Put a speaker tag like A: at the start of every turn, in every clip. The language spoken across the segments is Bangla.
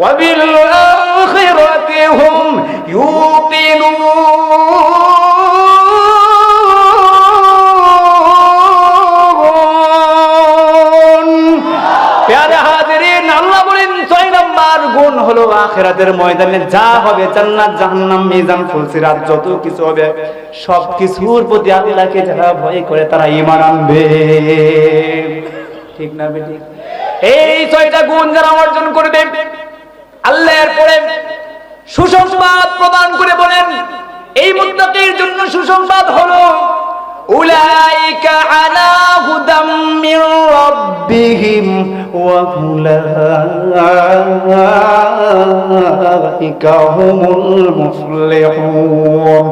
A: وبالآخرة هم يوقنون প্যারে হাজিরিন আল্লাহ বলেন ছয় নাম্বার গুণ হলো আখেরাতের ময়দানে যা হবে জান্নাত জাহান্নাম মিজান ফুলসিরাত যত কিছু হবে সব কিছুর প্রতি আল্লাহকে যারা ভয় করে তারা ঈমান আনবে ঠিক না বেটি এই ছয়টা গুণ যারা অর্জন করবে আল্লাহর পরে সুসংবাদ প্রদান করে বলেন এই মুদ্রাটির জন্য সুসংবাদ হলো উলাইকা আলা হুদাম মির রাব্বিহিম ওয়া উলাইকা হুমুল মুফলিহুন।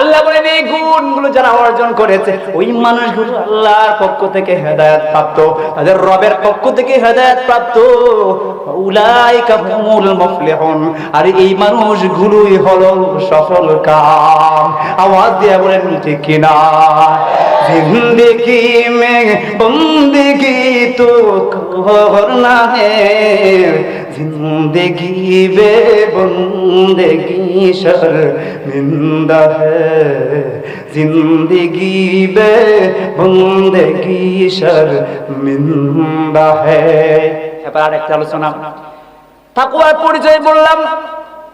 A: আল্লাহ বলেন, এই গুণগুলো যারা অর্জন করেছে, ওই মানুষগুলো আল্লাহর পক্ষ থেকে হেদায়েত প্রাপ্ত, তাদের রবের পক্ষ থেকে হেদায়েত প্রাপ্ত। উলাইকা হুমুল মুফলিহুন। আর এই মানুষগুলোই হলো সফল কাম। আওয়াজ দিয়ে বলেন, ঠিক কিনা? जिंदगी में बंदगी तो करना है जिंदगी बे बंदगी शर्मिंदा है जिंदगी बे बंदगी शर्मिंदा है এবার আরেকটা আলোচনা তাকুয়ার পরিচয় বললাম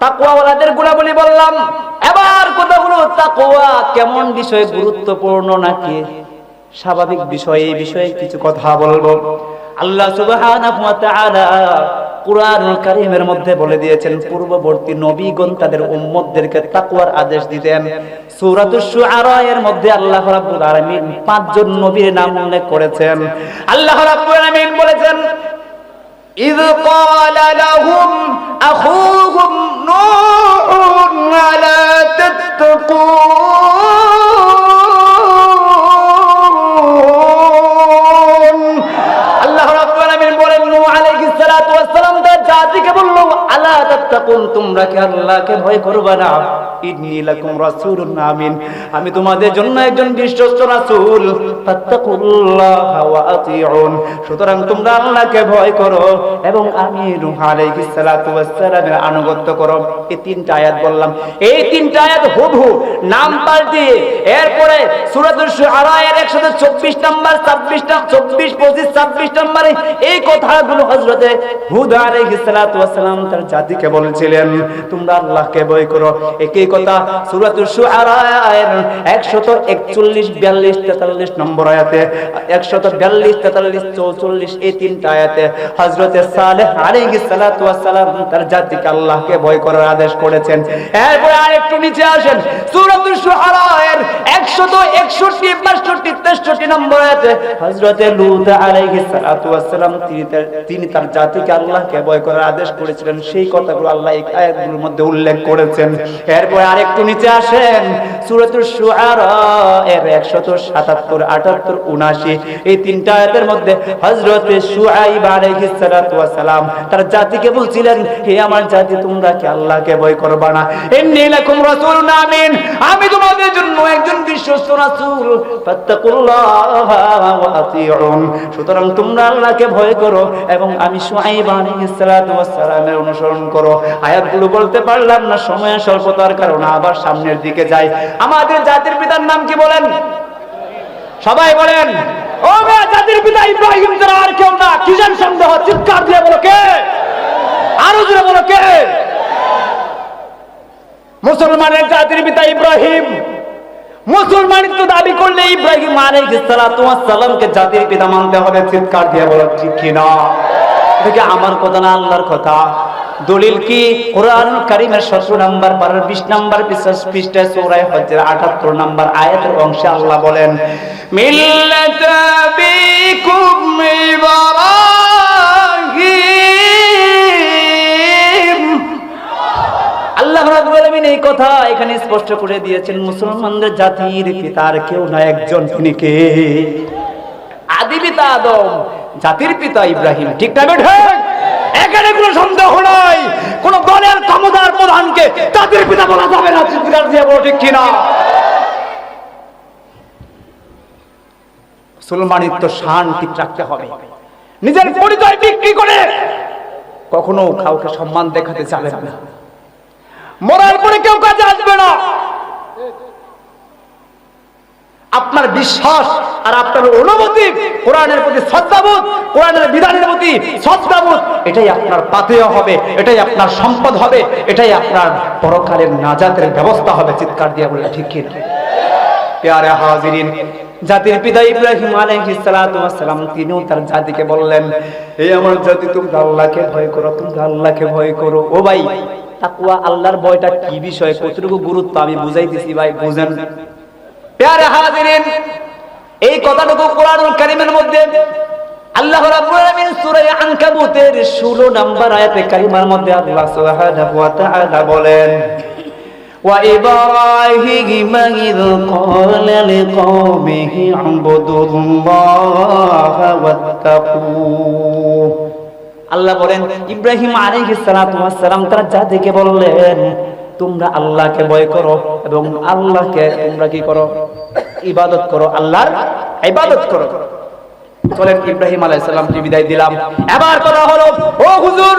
A: তাকুয়াওয়ালাদের গুণাবলী বললাম। এবার কথা হলো তাকুয়া কেমন বিষয় গুরুত্বপূর্ণ নাকি? স্বাভাবিক বিষয়, এই বিষয়ে কিছু কথা বলব। আল্লাহ সুবহানাহু ওয়া তাআলা কারীমের মধ্যে বলে দিয়েছেন, পূর্ববর্তী নবীগণ তাদের উম্মতদেরকে তাকওয়ার আদেশ দিতেন। সূরাতুশ শুআরা এর মধ্যে আল্লাহ রাব্বুল আলামিন পাঁচজন নবীর নাম উল্লেখ করেছেন। আল্লাহ রাব্বুল আলামিন বলেছেন إذ قال لهم أخوهم نوح ألا تتقون আল্লাহ রাব্বুল আলামিন বলেন নূহ আলাইহিস সালাতু ওয়াস সালাম তার জাতিকে বলল আলা তাত্তাকুন, তোমরা কি আল্লাহকে ভয় করবে না? ইন্নী লাকুম রাসূলুন আমিন। আমি তোমাদের জন্য একজন বিশ্বস্ত রাসূল। ফাত্তাকুল্লাহ ওয়া আতিউন। সুতরাং তোমরা আল্লাহকে ভয় করো এবং আমি আলাইহিস সালাতু ওয়াস আনুগত্য করো। এই তিনটা আয়াত বললাম। এই তিনটা আয়াত হুবহু নাম পাল্টিয়ে এরপরে সূরাতুল শুআরা এর 124 নাম্বার 26 নাম 24 25 26 নম্বরে এই কথাগুলো হযরতে হুদ আলাইহিস সালাতু ওয়াস সালাম তার জাতিকে বলেছিলেন, তোমরা আল্লাহকে ভয় করো। একই কথা সূরাতুল শুআরা এর 141 42 43 নম্বর আয়াতে 142 43 44 এই তিনটা আয়াতে হযরতে সালেহ আলাইহিস সালাতু ওয়াস সালাম তার জাতিকে আল্লাহকে ভয় করার আদেশ করেছেন। এরপরে আরেকটু নিচে আসেন সূরাতুল শুআরা এর 161 62 63 নম্বর আয়াতে হযরতে লূত আলাইহিস সালাতু ওয়াস সালাম তিনি তার জাতিকে আল্লাহকে ভয় করার আদেশ করেছিলেন। সেই কথাগুলো আল্লাহ এই আয়াতগুলোর মধ্যে উল্লেখ করেছেন। এরপরে আরেকটু নিচে আসেন সূরাতুল শুআরা, এর 177 78 79 এই তিনটা আয়াতের মধ্যে হযরতে শুআইব আলাইহিস সালাতু ওয়াস সালাম তার জাতিকে বলছিলেন, হে আমার জাতি, তোমরা কি আল্লাহকে ভয় করবা না? ইন্নী লাকুম রাসূলুন আমিন, আমি তোমাদের জন্য একজন বিশ্বস্ত রাসূল, ফাত্তাকুল্লাহ ওয়া আতিউন। সুতরাং তোমরা আল্লাহকে ভয় করো এবং আমি শুআইব আলাইহিস সালাতু ওয়াস সালামের অনুসরণ করো। আয়াতগুলো বলতে পারলাম না সময়ের স্বল্পতার কারণে আবার সামনের দিকে যাই। আমাদের জাতির পিতার নাম কি বলেন? সবাই বলেন, ও জাতির পিতা ইব্রাহিম ছাড়া আর কেউ না। কিসের সন্দেহ, চিৎকার দিয়ে বলো কে? আরও জোরে বলো কে? মুসলমানের জাতির পিতা ইব্রাহিম। মুসলমানিত্ব দাবি করলে ইব্রাহিম আলাইহিস সালাতু ওয়াস সালামকে জাতির পিতা মানতে হবে। চিৎকার দিয়ে বলো, ঠিক কি না দেখে আমার কথা না আল্লাহর কথা? দলিল কি? কোরআন কারিমের 17 নাম্বার 12 20 নাম্বার পৃষ্ঠায় সূরা হজের 78 নাম্বার আয়াতের অংশে আল্লাহ বলেন আল্লাহ এই কথা এখানে স্পষ্ট করে মুসলমানদের জাতির পিতার কেউ না একজন আদি পিতা আদম, জাতির পিতা ইব্রাহিম। ঠিক না এখানে কোনো সন্দেহ নাই। কোন দলের ক্ষমতার প্রধানকে জাতির পিতা বলা যাবে না চিৎকার দিয়ে বলো ঠিক কিনা। মুসলমানিত্ব শান ঠিক রাখতে হবে। নিজের পরিচয় বিক্রি করে কখনো কাউকে সম্মান দেখাতে যাবেন না। মরার পরে কেউ কাজে আসবে না। আপনার বিশ্বাস আর আপনার অনুভূতি, কোরআনের প্রতি শ্রদ্ধাবোধ, কোরআনের বিধানের প্রতি শ্রদ্ধাবোধ, এটাই আপনার পাতেয় হবে, এটাই আপনার সম্পদ হবে, এটাই আপনার পরকালের নাজাতের ব্যবস্থা হবে, চিৎকার দিয়ে বলে ঠিক কিনা হাজিরিন, জাতির পিতা ইব্রাহিম তিনিও তার জাতিকে বললেন এই আমার জাতি আল্লাহকে ভয় করো আল্লাহকে ভয় করো। ও ভাই, তাকওয়া আল্লাহর ভয়টা কি বিষয়? কতটুকু গুরুত্ব আমি বুঝাইতেছি ভাই, বুঝেন। পেয়ারে হাজিরিন এই কথাটুকু কোরআনুল কারীমের মধ্যে আল্লাহ রাব্বুল আলামিন সূরা আনকাবুতের 16 নম্বর আয়াতে কারিমার মধ্যে আল্লাহ সুবহানাহু ওয়া তাআলা বলেন وإبراهيم إذ قال لقومه اعبدوا الله واتقوه আল্লাহ বলেন ইব্রাহিম আলাইহিস সালাতু ওয়াস সালাম তারা জাতিকে বললেন তোমরা আল্লাহকে ভয় করো এবং আল্লাহকে তোমরা কি করো? ইবাদত করো, আল্লাহর ইবাদত করো। চলেন ইব্রাহিম আলাইহিস সালামকে বিদায় দিলাম। এবার কথা হলো, ও হুজুর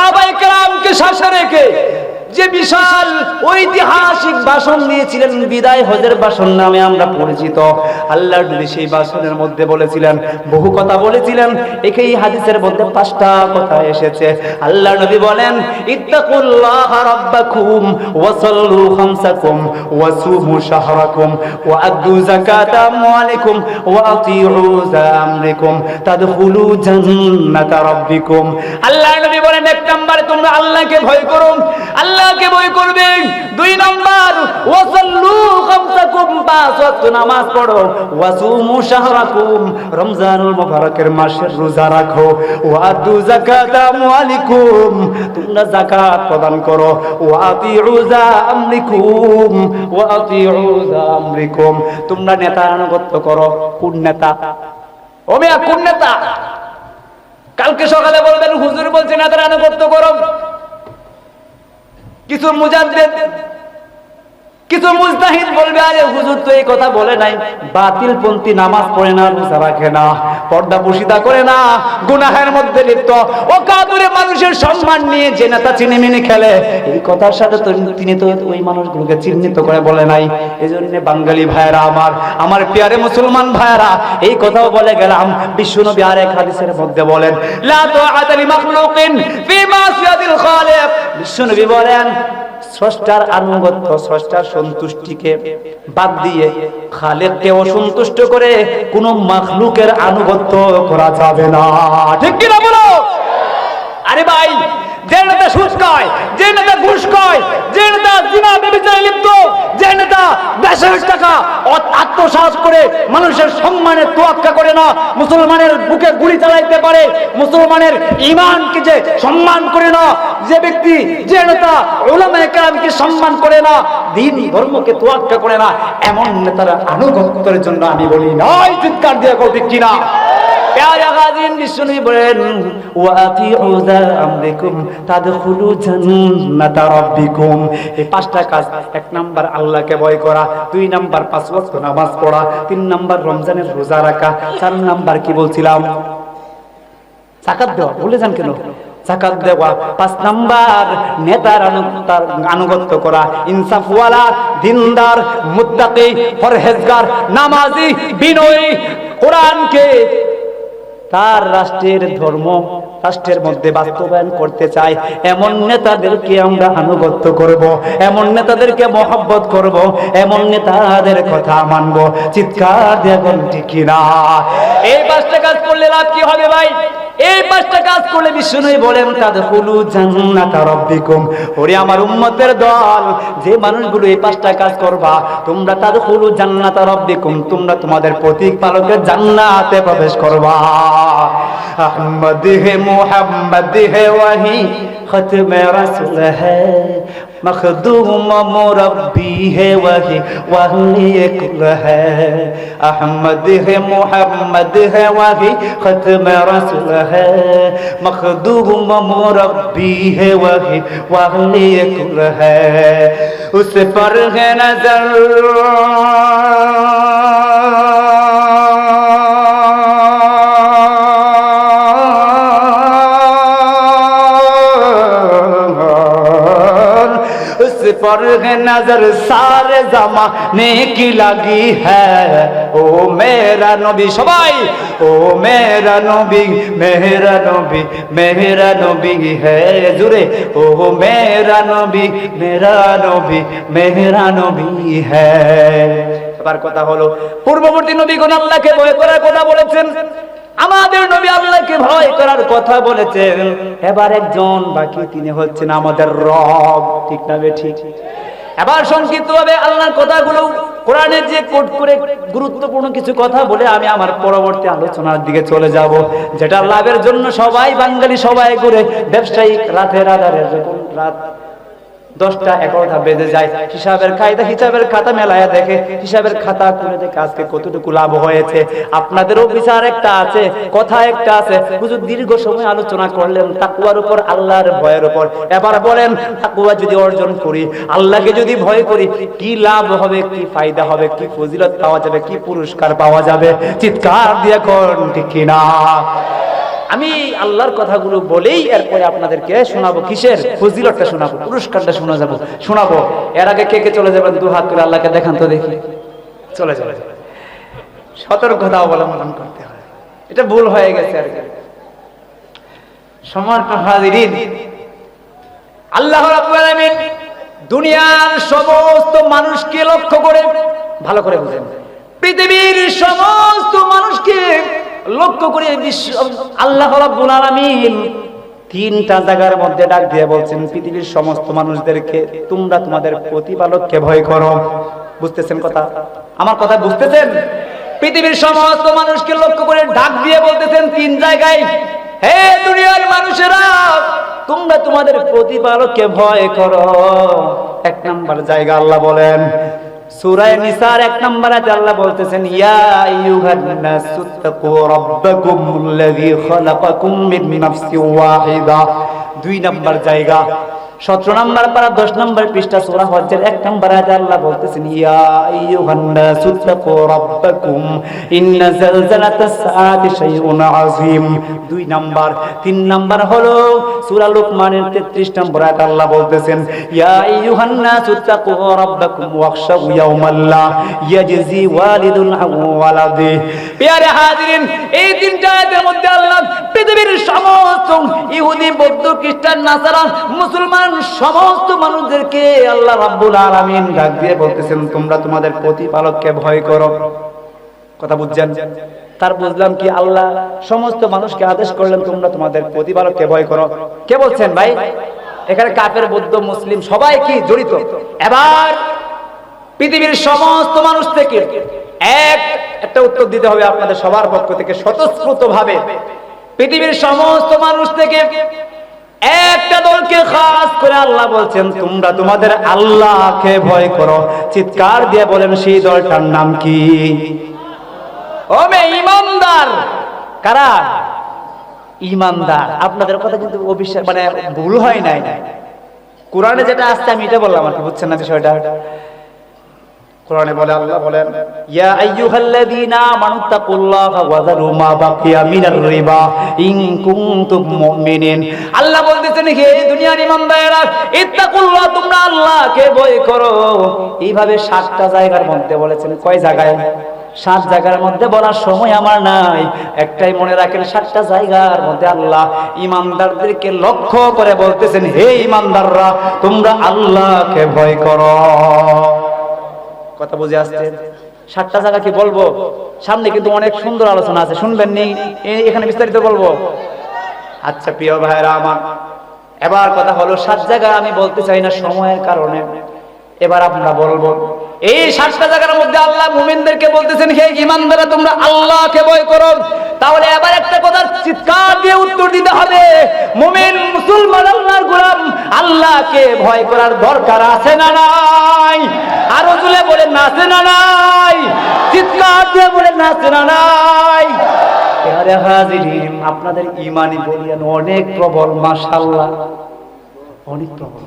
A: সাহাবায়ে কেরামকে শাসনে রেখে যে বিশাল ঐতিহাসিক ভাষণ দিয়েছিলেন বিদায় হজের ভাষণ নামে আমরা পরিচিত। আল্লাহর নবী সেই ভাষণের মধ্যে বলেছিলেন, বহু কথা বলেছিলেন, একেই হাদিসের মধ্যে পাঁচটা কথা এসেছে। আল্লাহর নবী বলেন, ইত্তাকুল্লাহ রাব্বাকুম ওয়া সাল্লু খামসাকুম ওয়া সুমু শাহরাকুম ওয়া আদু যাকাত আমওয়ালিকুম ওয়া আতিউ আমরিকুম তাদখুলু জান্নাত রাব্বিকুম। আল্লাহর নবী বলেন, এক নম্বরে তোমরা আল্লাহকে ভয় করো। আল্লাহকে ভয় করবে দুই নম্বর, ওয়াসাল্লু খামসাকুম, পাঁচ ওয়াক্ত নামাজ পড়ো। ওয়াসুমু শাহরাকুম, রমজানুল মুবারকের মাসের রোজা রাখো। ওয়াদু যাকাত আমওয়ালিকুম, তোমরা যাকাত প্রদান করো। ওয়াতিউ যা আমরিকুম ওয়াতিউ যা আমরিকুম, তোমরা নেতা আনুগত্য করো। কোন নেতা? ও মিয়া, কোন নেতা? কালকে সকালে বলবেন, হুজুর বলছে, নেতার আনুগত্য করো। কিছু মুজাদ্দিদ কিছু মুজতাহিদ বলবে, আরে হুজুর তো এই কথা বলে নাই। বাতিল পন্থী নামাজ পড়ে না, রোজা রাখে না, পর্দা পুশিদা করে না, গুনাহের মধ্যে লিপ্ত। ও কাদুরে মানুষের সম্মান নিয়ে যে নেতা চিনে মিনে খেলে, এই কথার সাথে তো তিনি তো ওই মানুষগুলোকে চিহ্নিত করে বলে নাই। এই জন্য বাঙালি ভাইয়েরা আমার আমার পেয়ারে মুসলমান ভাইয়েরা, এই কথাও বলে গেলাম। বিশ্বনবী আরেক হাদিসের মধ্যে বলেন, লা তুআতা লিমাখলুকিন ফি মাসিয়াতিল খালিক। বিশ্বনবী বলেন স্রষ্টার আনুগত্য, স্রষ্টার সন্তুষ্টিকে বাদ দিয়ে খালেককে অসন্তুষ্ট করে কোন মাখলুকের আনুগত্য করা যাবে না। ঠিক কিনা বলো? আরে ভাই যে নেতা সুদ খায় যে নেতা ঘুষ খায় যে নেতা ব্যভিচারে লিপ্ত, যে নেতা দেশের টাকা আত্মসাৎ করে মানুষের সম্মানের তোয়াক্কা করে না, মুসলমানের বুকে গুলি চালাইতে পারে, মুসলমানের ইমানকে যে সম্মান করে না, যে ব্যক্তি, যে নেতা ওলামায়ে কেরামকে সম্মান করে না দিন ধর্মকে তোয়াক্কা করে না, এমন নেতারা আনুগত্যের জন্য আমি বলি নয় চিৎকার দিয়ে কল কিনা পাঁচ নাম্বার কি বলছিলাম? যান কেন? দেওয়া, পাঁচ নাম্বার নেতার তার আনুগত্য করা ইনসাফওয়ালা দিনদার, মুত্তাকি, পরহেজগার, নামাজি, বিনয়ী, কোরআনকে তার রাষ্ট্রের ধর্ম রাষ্ট্রের মধ্যে বাস্তবায়ন করতে চায়। এমন নেতাদেরকে আমরা আনুগত্য করব, এমন নেতাদেরকে মহব্বত করব, এমন নেতাদের কথা মানব। চিৎকার দিয়ে ঠিক কিনা এই পাঁচটা কাজ করলে লাভ কি হবে ভাই? এই পাঁচটা কাজ করলে বিষ্ণু বলেন তাদের হুলু জান্নাত রব্বিকুম। ওরে আমার উম্মতের দল, যে মানুষগুলো এই পাঁচটা কাজ করবা, তোমরা তাদের হুলু জান্নাত রব্বিকুম, তোমরা তোমাদের প্রতীক পালকের জান্নাতে প্রবেশ করবা। احمد ہے محمد ہے وہی ختم رسل ہے مخدوم مربی ہے وہی وہی کل ہے احمد ہے محمد ہے وہی ختم رسل ہے مخدوم مربی ہے وہی وہی کل ہے اس پر ہے نظر उस पर है नजर सारे जमाने की लगी है ओ मेरा नबी সবাই ও মেরা নবী মেরা নবী মেরা নবী হে জুরে ও মেরা নবী মেরা নবী মেরা নবী হে এবার কথা হলো পূর্ববর্তী নবী কোন আল্লাহকে ভয় করার কথা বলেছেন আমাদের নবী আল্লাহকে ভয় করার কথা বলেছেন। এবার একজন, বাকি তিনি হচ্ছেন আমাদের রব। ঠিক না ঠিক? এবার সংক্ষিপ্ত ভাবে আল্লাহর কথাগুলো কোরআনের যে কোট করে গুরুত্বপূর্ণ কিছু কথা বলে আমি আমার পরবর্তী আলোচনার দিকে চলে যাব, যেটা লাভের জন্য সবাই বাঙালি সবাই করে ব্যবসায়িক রাতের আধারে রাত দশটা এগারোটা বেজে যায়। হিসাবের কায়দা, হিসাবের খাতা মেলায় দেখে, হিসাবের খাতা খুলে দেখে আজকে কতটুকু লাভ হয়েছে। আপনাদেরও বিচার একটা আছে, কথা একটা আছে। হুজুর দীর্ঘ সময় আলোচনা করলেন তাকুয়ার উপর, আল্লাহর ভয়ের উপর। এবার বলেন তাকুয়া যদি অর্জন করি, আল্লাহকে যদি ভয় করি, কি লাভ হবে, কি ফায়দা হবে, কি ফজিলত পাওয়া যাবে, কি পুরস্কার পাওয়া যাবে? চিৎকার দিয়ে কোন ঠিক কিনা? আমি আল্লাহর কথাগুলো বলেই এরপরে আপনাদেরকে শোনাবো। কিসের? ফজিলতটা শোনাবো, পুরস্কারটা শোনা যাব। শোনাবো, এর আগে কে কে চলে যাবেন? দু হাত করে আল্লাহকে দেখান তো দেখি। চলে চলে সতর্কতা অবলম্বন করতে হয় এটা ভুল হয়ে গেছে আর কি। হাজিরিন। আল্লাহ রাব্বুল আলামিন দুনিয়ার সমস্ত মানুষকে লক্ষ্য করে ভালো করে বুঝেন। পৃথিবীর সমস্ত মানুষকে লক্ষ্য করে আল্লাহ রাব্বুল তিনটা জায়গার মধ্যে ডাক দিয়ে বলছেন, পৃথিবীর সমস্ত মানুষদেরকে তোমরা তোমাদের প্রতিপালককে ভয় করো। বুঝতেছেন কথা? আমার কথা বুঝতেছেন? পৃথিবীর সমস্ত মানুষকে লক্ষ্য করে ডাক দিয়ে বলতেছেন তিন জায়গায়, হে দুনিয়ার মানুষেরা, তোমরা তোমাদের প্রতিপালককে ভয় করো। এক নাম্বার জায়গা আল্লাহ বলেন সূরায়ে নিসার এক নম্বর আয়াতে আল্লাহ বলতেছেন, ইয়া আইয়ুহান নাসু তাকু রাব্বাকুমুল্লাযী খালাকাকুম মিন নাফসিন ওয়াহিদা। দুই নাম্বার জায়গা সতেরো নম্বর পারা, দশ নম্বর পৃষ্ঠা সোরা হজ্জের এক নম্বর আয়াতে আল্লাহ বলতেছেন, ইয়া আইয়ুহান নাসু তাকু রাব্বাকুম, ইন্না জালজালাতাস সাআতি শাইউন আযীম। দুই নাম্বার, তিন নাম্বার হলো সূরা লুকমানের 33 নম্বর আয়াত আল্লাহ বলতেছেন, ইয়া আইয়ুহান নাসু তাকু রাব্বাকুম ওয়াখশাউ ইয়াওমান লা ইয়াজজি ওয়ালিদুন আন প্রিয় হাজিরিন, এই তিনটা আয়াতের মধ্যে আল্লাহ পৃথিবীর সমস্ত ইহুদি, বৌদ্ধ, খ্রিস্টান, নাসারা, মুসলমান সমস্ত মানুষদেরকে আল্লাহ রাব্বুল আলামিন ডাক দিয়ে বলতেছেন, তোমরা তোমাদের প্রতিপালককে ভয় করো। কথা বুঝছেন? তার বুঝলাম কি, আল্লাহ সমস্ত মানুষকে আদেশ করলেন, তোমরা তোমাদের প্রতিপালককে ভয় করো। কে বলছেন ভাই? এখানে কাফের, বৌদ্ধ, মুসলিম সবাই কি জড়িত? এবার পৃথিবীর সমস্ত মানুষ থেকে এক, একটা উত্তর দিতে হবে আপনাদের সবার পক্ষ থেকে স্বতঃস্ফূর্ত ভাবে পৃথিবীর সমস্ত মানুষ থেকে একটা দলকে খাস করে আল্লাহ বলছেন, তোমরা তোমাদের আল্লাহকে ভয় করো। চিৎকার দিয়ে বলেন, সেই দলটার নাম কি? ও মে ইমানদার। কারা? ইমানদার। আপনাদের কথা কিন্তু অবিশ্বাস মানে ভুল হয় নাই। কোরআনে যেটা আসছে আমি এটা বললাম আর কি, বুঝছেন না বিষয়টা? কোরআনে বলে, আল্লাহ বলেন, ইয়া আইয়ুহাল্লাযীনা আমানুত্তাকুল্লাহা ওয়া মা বাকিয়া মিনার রিবা ইন কুনতুম মুমিনিন। আল্লাহ বলতেছেন, হে দুনিয়ার ঈমানদারেরা ইত্তাকুল্লাহ, তোমরা আল্লাহকে ভয় করো। এইভাবে সাতটা জায়গার মধ্যে বলেছেন, কয় জায়গায়? সাত জায়গার মধ্যে বলার সময় আমার নাই। একটাই মনে রাখেন, সাতটা জায়গার মধ্যে আল্লাহ ইমানদারদেরকে লক্ষ্য করে বলতেছেন, হে ইমানদাররা, তোমরা আল্লাহকে ভয় করো। কথা বুঝে আসছে। সাতটা জায়গা কি বলব? সামনে কিন্তু অনেক সুন্দর আলোচনা আছে, শুনবেন নি? এখানে বিস্তারিত বলব। আচ্ছা প্রিয় ভাইরা আমার, এবার কথা হলো সাত জায়গা আমি বলতে চাই না সময়ের কারণে। এবার আমরা বলব, এই সাতটা জায়গার মধ্যে আল্লাহ মুমিনদেরকে বলতেছেন, হে ইমানদারা তোমরা আল্লাহকে ভয় করো। তাহলে এবার একটা কথা চিৎকার দিয়ে উত্তর দিতে হবে। মুমিন মুসলমান আল্লাহর গোলাম, আল্লাহকে ভয় করার দরকার আছে না নাই? আরও জুলে বলে নাচে না নাই? চিৎকার দিয়ে বলে নাচে না নাই? আপনাদের ইমানি বলিয়ান অনেক প্রবল মাশাল্লাহ অনেক প্রবল।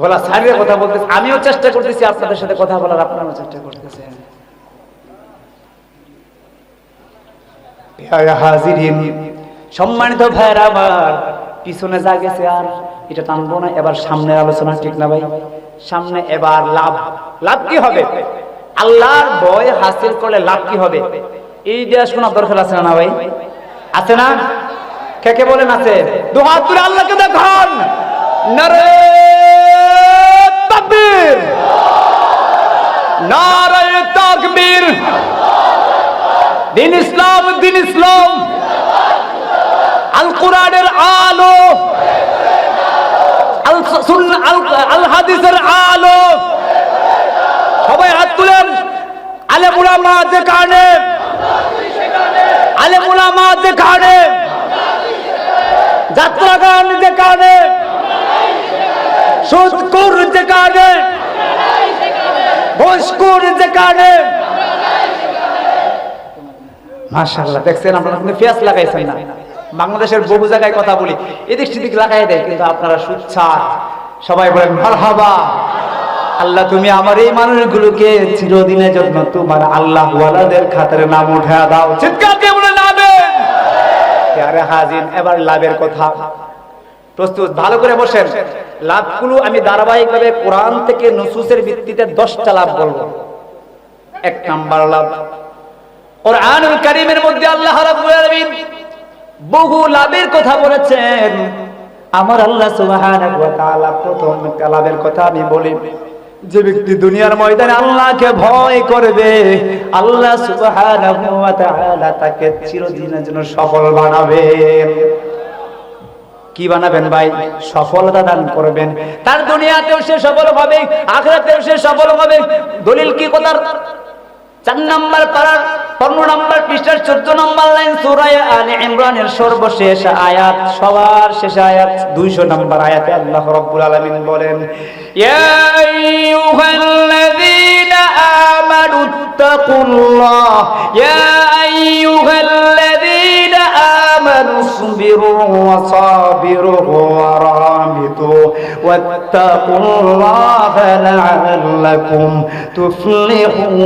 A: গলা ছাড়িয়ে কথা বলতেছে, আমিও চেষ্টা করতেছি আপনাদের সাথে কথা বলার, আপনারাও চেষ্টা করতেছেন। সম্মানিত ভাইরা আমার, পিছনে যা গেছে আর এটা টানবো না, এবার সামনের আলোচনা, ঠিক না ভাই? সামনে এবার লাভ। লাভ কি হবে? আল্লাহর ভয় হাসিল করলে লাভ কি হবে? এই দেয়া শোনার দরকার আছে না ভাই? আছে না? কে কে বলেন আছে? দু হাত তুলে আল্লাহকে দেখান। নারে তাকবীর। নারে তাকবীর। দিন ইসলাম দিন ইসলাম। আল কোরআনের আলো। আল আল আল হাদিসের আলো। সবাই হাত তুলেন। আলেম উলামা যেখানে? আলেম উলামা যেখানে? যাত্রা গান যেখানে? সুদকুর যেখানে? ঘুষকুর যেখানে? মাশাআল্লাহ, দেখছেন আপনারা কিন্তু পেঁয়াজ লাগাইছেন না। বাংলাদেশের বহু জায়গায় কথা বলি এদিক সেদিক লাগাই দেয়, কিন্তু আপনারা সুচ্ছা সবাই বলেন, মারহাবা, আল্লাহ তুমি আমার এই মানুষগুলোকে চিরদিনের জন্য তোমার আল্লাহ ওয়ালাদের খাতারে নাম উঠে দাও। চিৎকার দিয়ে বলে লাভের আরে হাজিন, এবার লাভের কথা। প্রস্তুত, ভালো করে বসেন। লাভগুলো আমি ধারাবাহিকভাবে কোরআন থেকে নসুসের ভিত্তিতে দশটা লাভ বলব। এক নাম্বার লাভ কোরআনুল কারীমের মধ্যে আল্লাহ রাব্বুল আলামিন বহু লাভের কথা বলেছেন। আমার আল্লাহ সুবহানাহু ওয়া তাআলা প্রথম লাভের কথা আমি বলি, যে ব্যক্তি দুনিয়ার ময়দানে আল্লাহকে ভয় করবে, আল্লাহ সুবহানাহু ওয়া তাআলা তাকে চিরদিনের জন্য সফল বানাবেন কি বানাবেন ভাই? সফলতা দান করবেন। তার দুনিয়াতেও সে সফল হবে, আখরাতেও সে সফল হবে। দলিল কি কথার? চার নম্বর পারার পনেরো নম্বর পৃষ্ঠার চোদ্দ নম্বর লাইন সুরায় আলে ইমরানের সর্বশেষ আয়াত, সবার শেষ আয়াত, দুইশো নম্বর আয়াতে আল্লাহ রব্বুল আলমিন বলেন, ইয়া আইয়ুহাল্লাযীনা আমানু তাকুল্লাহ ইয়া আমানু ইসবিরু ওয়া সাবিরু ওয়া রাবিতু ওয়াত্তাকুল্লাহা লা'আল্লাকুম তুফলিহুন